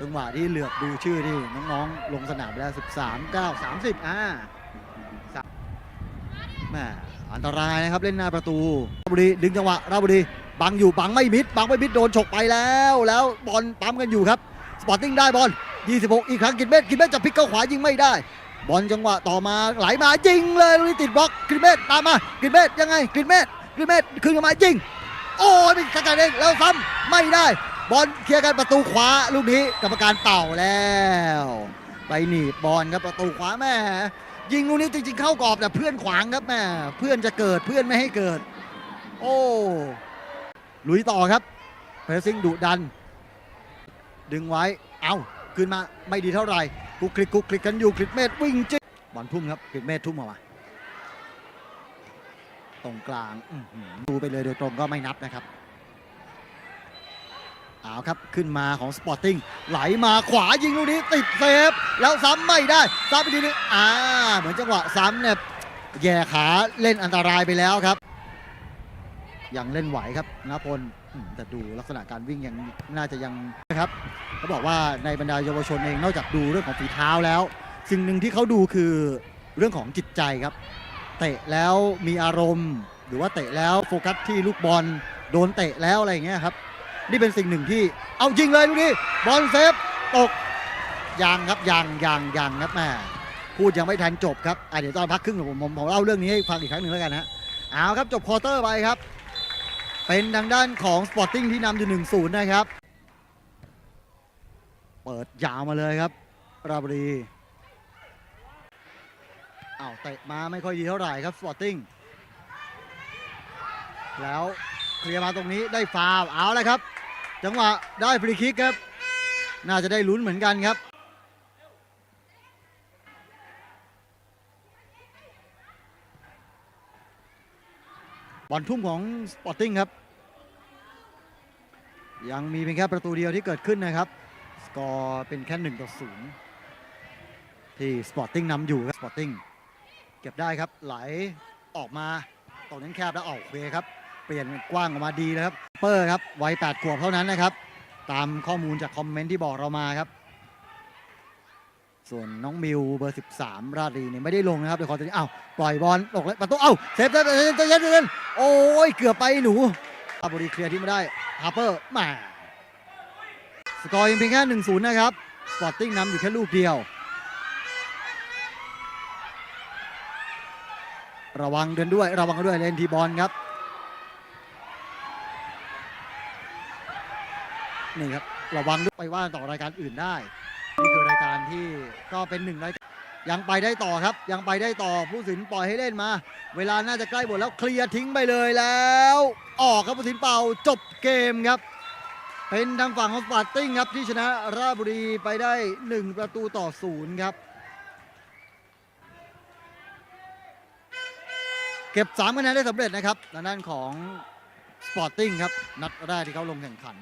จังหวะที่เหลือบดูชื่อที่น้องๆ ลงสนามไปแล้ว 13 9 30 อ่าสามแม่อันตรายนะครับเล่นหน้าประตูราบุรีดึงจังหวะราบุรีบังอยู่บังไม่มิดบังไม่มิดโดนฉกไปแล้ว แล้วบอลปั๊มกันอยู่ครับสปอร์ติ้งได้บอล 26 อีกครั้งกินเมตกินเมตจะพลิกเข้าขวายิงไม่ได้ บอลจังหวะต่อมาไหลมายิงเลยลูกนี้ติดบล็อกกินเมตตามมากินเมตยังไงกินเมตกินเมตคืนมายิง โอ้ยเป็นกระจายเองแล้วซ้ำไม่ได้ บอลเคลียร์กันประตูขวาลูกนี้กรรมการเป่าแล้วไปหนีบบอลครับประตูขวาแม่ยิงลูกนี้จริงๆเข้ากรอบแต่เพื่อนขวางครับแม่เพื่อนจะเกิดเพื่อนไม่ให้เกิด โอ้ลุยต่อครับเพรสซิ่งดุดัน ดึงไว้เอาขึ้นมาไม่ดีเท่าไหร่กุกคลิกกุกคลิกกันอยู่กริดเมธวิ่งจิ้บอลทุ่มครับกริดเมธทุ่มออกมาตรงกลางดูไปเลยโดยตรงก็ไม่นับนะครับ เอาครับ ขึ้นมาของสปอร์ติ้งไหลมาขวายิงลูกนี้ติดเซฟ แล้วซ้ำไม่ได้ซ้ำไปทีนึงอ่า เหมือนจังหวะซ้ำเนี่ยแย่ขาเล่นอันตรายไปแล้วครับ ยังเล่นไหวครับนพลแต่ดูลักษณะการวิ่งยังน่าจะยังนะครับเขาบอกว่าในบรรดาเยาวชนเองนอกจากดูเรื่องของฝีเท้าแล้ว สิ่งหนึ่งที่เขาดูคือเรื่องของจิตใจครับ เตะแล้วมีอารมณ์ หรือว่าเตะแล้วโฟกัสที่ลูกบอลโดนเตะแล้วอะไรอย่างเงี้ยครับ นี่เป็นสิ่งหนึ่งที่ เอายิงเลยลูกนี้บอลเซฟตกยังครับยังยังยังครับแม่พูดยังไม่ทันจบครับอะเดี๋ยวตอนพักครึ่งผมผมผมเล่าเรื่องนี้ให้ฟังอีกครั้งหนึ่งแล้วกันฮะเอาครับจบควอเตอร์ไปครับ เป็นทางด้านของสปอร์ติ้งที่นำอยู่1นศูนย์นะครับ เปิดยาวมาเลยครับราบรีอ้าวเตะมาไม่ค่อยดีเท่าไหร่ครับสปอร์ติ้งแล้วเคลียร์มาตรงนี้ได้ฟาวเอาเลยครับ จังหวะได้ฟรีคิกครับ น่าจะได้ลุ้นเหมือนกันครับ บอลทุ่มของสปอร์ติ้งครับ ยังมีเพียงแค่ประตูเดียวที่เกิดขึ้นนะครับ สกอร์เป็นแค่1ต่อ0ที่สปอร์ติ้งนำอยู่ครับสปอร์ติ้งเก็บได้ครับไหลออกมาตรงนั้นแคบแล้วออกเวครับ เปลี่ยนกว้างออกมาดีเลยครับ เปอร์ครับวัย8ขวบเท่านั้นนะครับ ตามข้อมูลจากคอมเมนต์ที่บอกเรามาครับ ส่วนน้องมิวเบอร์ 13 ราชบุรีเนี่ยไม่ได้ลงนะครับเดี๋ยวขอตัวนี้อ้าวปล่อยบอลตกเลยประตูเอ้าเซฟเซฟเซฟเซฟเซฟโอ้ยเกือบไปหนูราบุรีเคลียร์ที่ไม่ได้ฮาร์เปอร์มาสกอร์ยังเพียงแค่1-0นะครับสปอร์ติ้งนำอยู่แค่ลูกเดียว ระวังเดินด้วย ระวังด้วยเลนทีบอลครับ นี่ครับระวังไปว่าต่อรายการอื่นได้ นี่คือรายการที่ก็เป็นหนึ่งรายการยังไปได้ต่อครับ ยังไปได้ต่อผู้สินปล่อยให้เล่นมา เวลาน่าจะใกล้หมดแล้วเคลียร์ทิ้งไปเลยแล้ว ออกครับผู้สินเป่าจบเกมครับ เป็นทางฝั่งของสปาร์ติ้งครับที่ชนะราชบุรีไปได้ 1 ประตูต่อศูนย์ครับ เก็บ3คะแนนได้สำเร็จนะครับด้านของสปอร์ติ้งครับ นัดแรกที่เขาลงแข่งขัน